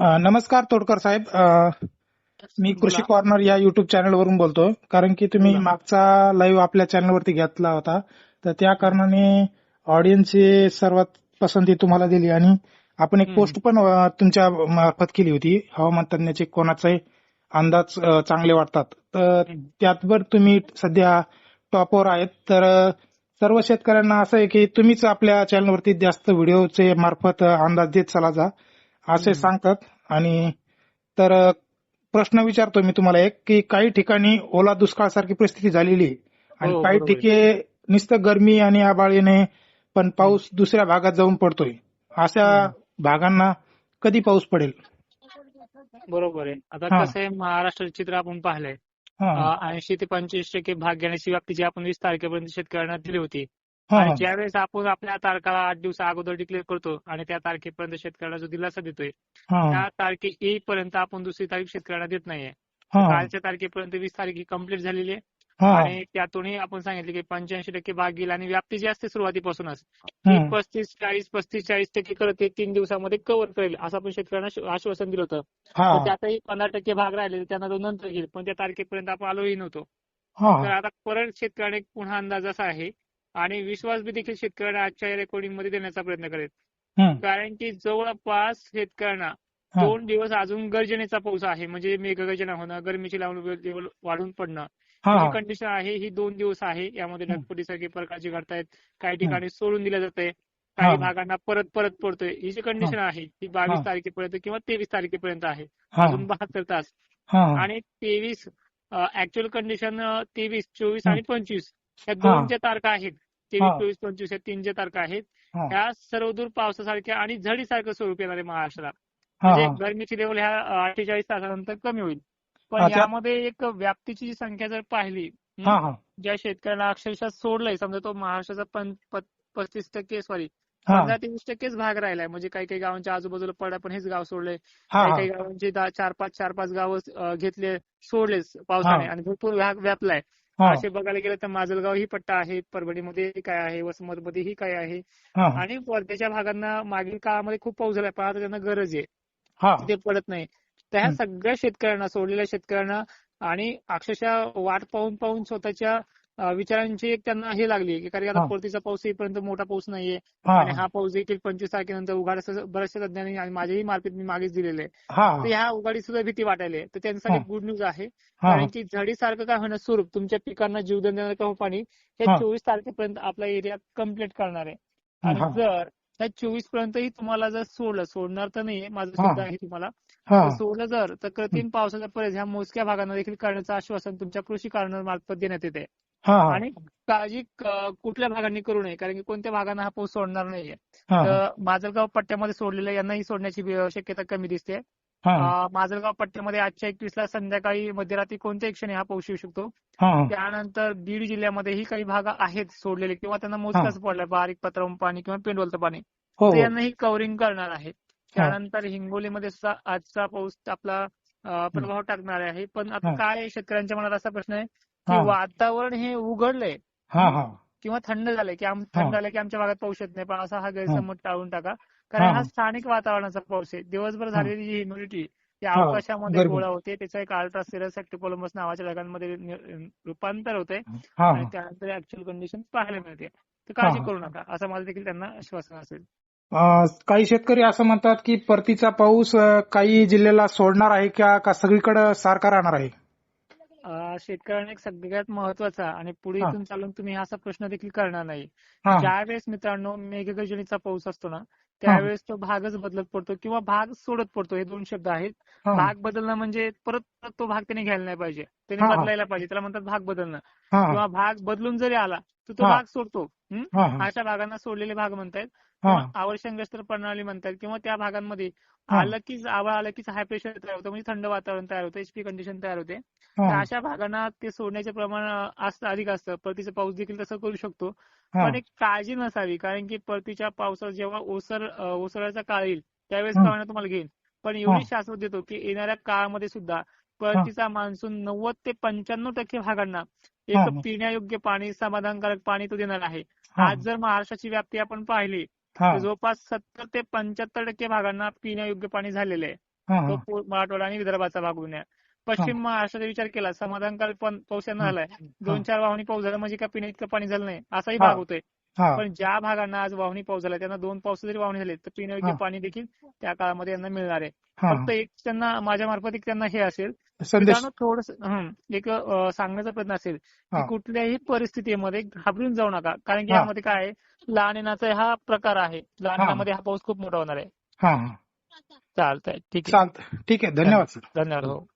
नमस्कार तोडकर साहेब. मी कृषी कॉर्नर या युट्यूब चॅनल वरून बोलतो. कारण की तुम्ही. मागचा लाईव्ह आपल्या चॅनल वरती घेतला होता. तर त्या कारणाने ऑडियन्सची सर्वात पसंती तुम्हाला दिली आणि आपण एक. पोस्ट पण तुमच्या मार्फत केली होती. हवामान तज्ञाचे कोणाचाही अंदाज चांगले वाटतात. तर. त्यातवर तुम्ही सध्या टॉपवर आहेत. तर सर्व शेतकऱ्यांना असं आहे की तुम्हीच आपल्या चॅनलवरती जास्त व्हिडिओचे मार्फत अंदाज देत चला जा. असे. सांगतात. आणि तर प्रश्न विचारतो मी तुम्हाला एक की काही ठिकाणी ओला दुष्काळ सारखी परिस्थिती झालेली आहे. आणि हो, काही ठिकाणी नुसतं गरमी आणि आबाळ येणे पण पाऊस दुसऱ्या भागात जाऊन पडतोय. अशा भागांना कधी पाऊस पडेल? बरोबर आहे. आता. कसं आहे महाराष्ट्राचे चित्र आपण पाहिलंय. ऐंशी ते पंचवीस टक्के भाग घेण्याची व्याप्ती जी आपण वीस तारखेपर्यंत शेतकऱ्यांना दिली होती आणि ज्यावेळेस आपण आपल्या तारखाला आठ दिवसा अगोदर डिक्लेअर करतो आणि त्या तारखेपर्यंत शेतकऱ्याला जो दिलासा देतोय त्या तारखे येईपर्यंत आपण दुसरी तारीख शेतकऱ्यांना देत नाहीये. कालच्या तारखेपर्यंत वीस तारीख ही कंप्लीट झालेली आहे. आणि त्यातूनही आपण सांगितले की पंच्याऐंशी टक्के भाग गेला आणि व्याप्ती जी असते सुरुवातीपासूनच. ती पस्तीस चाळीस पस्तीस चाळीस टक्के करत ते तीन दिवसामध्ये कव्हर करेल असं आपण शेतकऱ्यांना आश्वासन दिलं होतं. त्यातही पंधरा टक्के भाग राहिले त्यांना तो नंतर घेईल पण त्या तारखेपर्यंत आपण आलोही नव्हतो. तर आता परत शेतकऱ्याने पुन्हा अंदाज असा आहे आणि विश्वास बी देखील शेतकऱ्यांना आजच्या रेकॉर्डिंगमध्ये देण्याचा प्रयत्न करेल. कारण की जवळपास शेतकऱ्यांना. दोन दिवस अजून गर्जनेचा पाऊस आहे म्हणजे मेघगर्जना होणं गरमीची लावून लेवल वाढून पडणं हा कंडिशन आहे ही दोन दिवस आहे यामध्ये. ढगफुटीसारखे प्रकारचे घडतायत काही ठिकाणी सोडून दिलं जातंय हा. काही भागांना परत परत पडतोय ही जी कंडिशन आहे ती हा. बावीस तारखेपर्यंत किंवा तेवीस तारखेपर्यंत आहे अजून बहात्तर तास आणि तेवीस ऍक्च्युअल कंडिशन तेवीस चोवीस. आणि पंचवीस या. दोन ज्या तारखा आहेत तेवीस. चोवीस पंचवीस या तीन ज्या तारखा आहेत. त्या सर्वदूर पावसासारख्या आणि झडीसारखं स्वरूप येणार आहे महाराष्ट्राला हा. म्हणजे गरमीची लेवल ह्या अठ्ठेचाळीस तासानंतर कमी होईल. पण. यामध्ये एक व्याप्तीची जी संख्या जर पाहिली ज्या शेतकऱ्याला अक्षरशः सोडलंय समजा तो महाराष्ट्राचा पस्तीस टक्के सॉरी पंधरा ते वीस टक्केच भाग राहिलाय. म्हणजे काही काही गावांच्या आजूबाजूला पडा पण हेच गाव सोडले काही काही गावांचे चार पाच चार पाच गावं घेतले सोडलेच पावसाने. आणि भरपूर भाग व्यापलाय. असे बघायला गेलं तर माजलगाव ही पट्टा आहे परभणीमध्ये काय आहे वसमतमध्ये ही काय आहे. आणि वर्ध्याच्या भागांना मागील काळामध्ये खूप पाऊस झालाय पण आता त्यांना गरज आहे. हा. ते पडत नाही. तर ह्या. सगळ्या शेतकऱ्यांना सोडलेल्या शेतकऱ्यांना आणि अक्षरशः वाट पाहून पाहून स्वतःच्या विचारांची एक त्यांना हे लागली की कारण आता. परतीचा पाऊस येईपर्यंत मोठा पाऊस नाहीये. आणि हा पाऊस देखील पंचवीस तारखेनंतर उघाड बऱ्याचशा तज्ञांनी आणि माझ्याही मार्फत मी मागेच दिलेले. आहे हा. तर ह्या उघाडी सुद्धा भीती वाटायली. तर त्यांच्यासाठी. गुड न्यूज आहे. कारण की झडीसारखं काय होणार स्वरूप तुमच्या पिकांना जीवदान देणारं का हो पाणी हे. चोवीस तारखेपर्यंत आपला एरिया कंप्लीट करणार आहे. आणि. जर त्या चोवीस पर्यंतही तुम्हाला जर सोडलं सोडणार तर नाहीये माझं. शब्द आहे तुम्हाला. सोडलं जर तर कृत्रिम पावसाचा पर्याय ह्या मोजक्या भागांना देखील करण्याचं आश्वासन तुमच्या कृषी मार्फत देण्यात येते आणि काळजी कुठल्या भागांनी करू नये कारण की कोणत्या भागांना हा पाऊस सोडणार नाहीये. हा तर माजलगाव पट्ट्यामध्ये सोडलेल्या यांनाही सोडण्याची शक्यता कमी दिसते. हा. माजलगाव पट्ट्यामध्ये आजच्या एकवीसला संध्याकाळी मध्यरात्री कोणत्याही क्षणी हा पाऊस येऊ शकतो. हा त्यानंतर बीड जिल्ह्यामध्येही काही भाग आहेत सोडलेले किंवा त्यांना मोजकाच पडलाय बारीक पत्रम पाणी किंवा पेंडोलचं पाणी. हो ते यांनाही कव्हरिंग करणार आहे. त्यानंतर हिंगोलीमध्ये सुद्धा आजचा पाऊस आपला प्रभाव टाकणार आहे. पण आता हा. काय शेतकऱ्यांच्या मनात असा प्रश्न आहे की. वातावरण हे उघडलंय. किंवा थंड झालंय की आम. थंड झालं की आमच्या भागात पाऊस येत नाही पण असा हा गैरसमज टाळून टाका. कारण हा. स्थानिक वातावरणाचा पाऊस आहे. दिवसभर झालेली जी ह्युमिडिटी ती. अवकाशामध्ये. गोळा होते. त्याचा एक अल्ट्रा सिरस कोलंबस नावाच्या ढगांमध्ये रूपांतर होते हा. आणि त्यानंतर ऍक्च्युअल कंडिशन पाहायला मिळते. तर काळजी. करू नका. असं मला देखील त्यांना आश्वासन असेल. काही शेतकरी असं म्हणतात की परतीचा पाऊस काही जिल्ह्याला सोडणार आहे का सगळीकडे सारखा राहणार आहे? शेतकऱ्यांना एक सगळ्यात महत्त्वाचा आणि पुढे. इथून चालून तुम्ही असा प्रश्न देखील करणार नाही. ज्यावेळेस मित्रांनो मेघगर्जनेचा पाऊस असतो ना त्यावेळेस तो भागच बदलत पडतो किंवा भाग सोडत पडतो हे दोन शब्द आहेत. भाग बदलणं म्हणजे परत परत तो भाग त्याने घ्यायला नाही पाहिजे. त्याने. बदलायला पाहिजे. त्याला म्हणतात भाग बदलणं. किंवा भाग बदलून जरी आला तर तो. भाग सोडतो. अशा भागांना सोडलेले भाग म्हणतायत. आवश्यक प्रणाली म्हणतात किंवा त्या भागांमध्ये. आलं की आवाळ आलं की हाय प्रेशर तयार होतं म्हणजे थंड वातावरण तयार होतं एचपी कंडिशन तयार होते. तर अशा भागांना ते सोडण्याचे प्रमाण अधिक असतं. परतीचा पाऊस देखील तसं करू शकतो. पण एक काळजी नसावी कारण की परतीच्या पावसात जेव्हा ओसर अं, ओसराचा काळ येईल त्यावेळेस. कळणं तुम्हाला घेईल पण. एवढी शाश्वत देतो की येणाऱ्या काळामध्ये सुद्धा परतीचा मान्सून नव्वद ते पंच्याण्णव टक्के भागांना एक. पिण्यायोग्य पाणी समाधानकारक पाणी तो देणार आहे. आज जर महाराष्ट्राची व्याप्ती आपण पाहिली जवळपास सत्तर ते पंच्याहत्तर टक्के भागांना पिण्यायोग्य पाणी झालेलं आहे. तो मराठवाडा आणि विदर्भाचा भाग होऊन पश्चिम महाराष्ट्राचा विचार केला समाधानकारक पण पाऊस. झालाय दोन चार वाहनी पाऊस झाला म्हणजे का पिण्या इतकं पाणी झालं नाही असाही. भाग होतोय. पण ज्या भागांना आज वाहनी पाऊस झाला त्यांना दोन पाऊस जरी वाहनी झाले तर पिण्यायोग्य. पाणी देखील त्या काळामध्ये यांना मिळणार आहे. फक्त एक त्यांना माझ्या मार्फत एक त्यांना हे असेल थोडस एक सांगण्याचा प्रयत्न असेल. की कुठल्याही परिस्थितीमध्ये घाबरून जाऊ नका. कारण की. यामध्ये काय आहे लहानेनाचा हा प्रकार आहे. लहानेनामध्ये हा. पाऊस खूप मोठा होणार आहे. चालतंय. ठीक आहे. ठीक आहे. धन्यवाद धन्यवाद. हो.